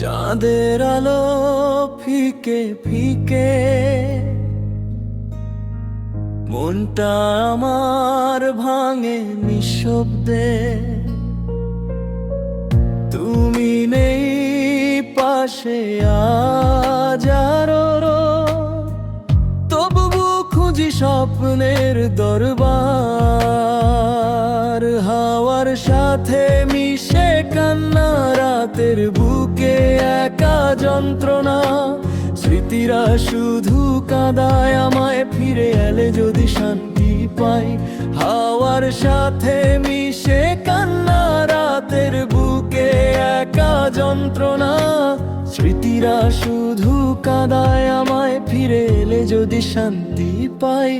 চাঁদের আলো ফিকে ফিকে, মনটা আমার ভাঙে নিঃশব্দে। তুমি নেই পাশে আজ তবু খুঁজি স্বপ্নের দরবার, হাওয়ার সাথে মিশে রাতের বুকে একা যন্ত্রণা। স্মৃতিরা শুধু কাদায়, আমায় ফিরে এলে যদি শান্তি পাই। হাওয়ার সাথে মিশে কান্না রাতের বুকে একা যন্ত্রণা। স্মৃতিরা শুধু কাদায়, আমায় ফিরে এলে যদি শান্তি পাই।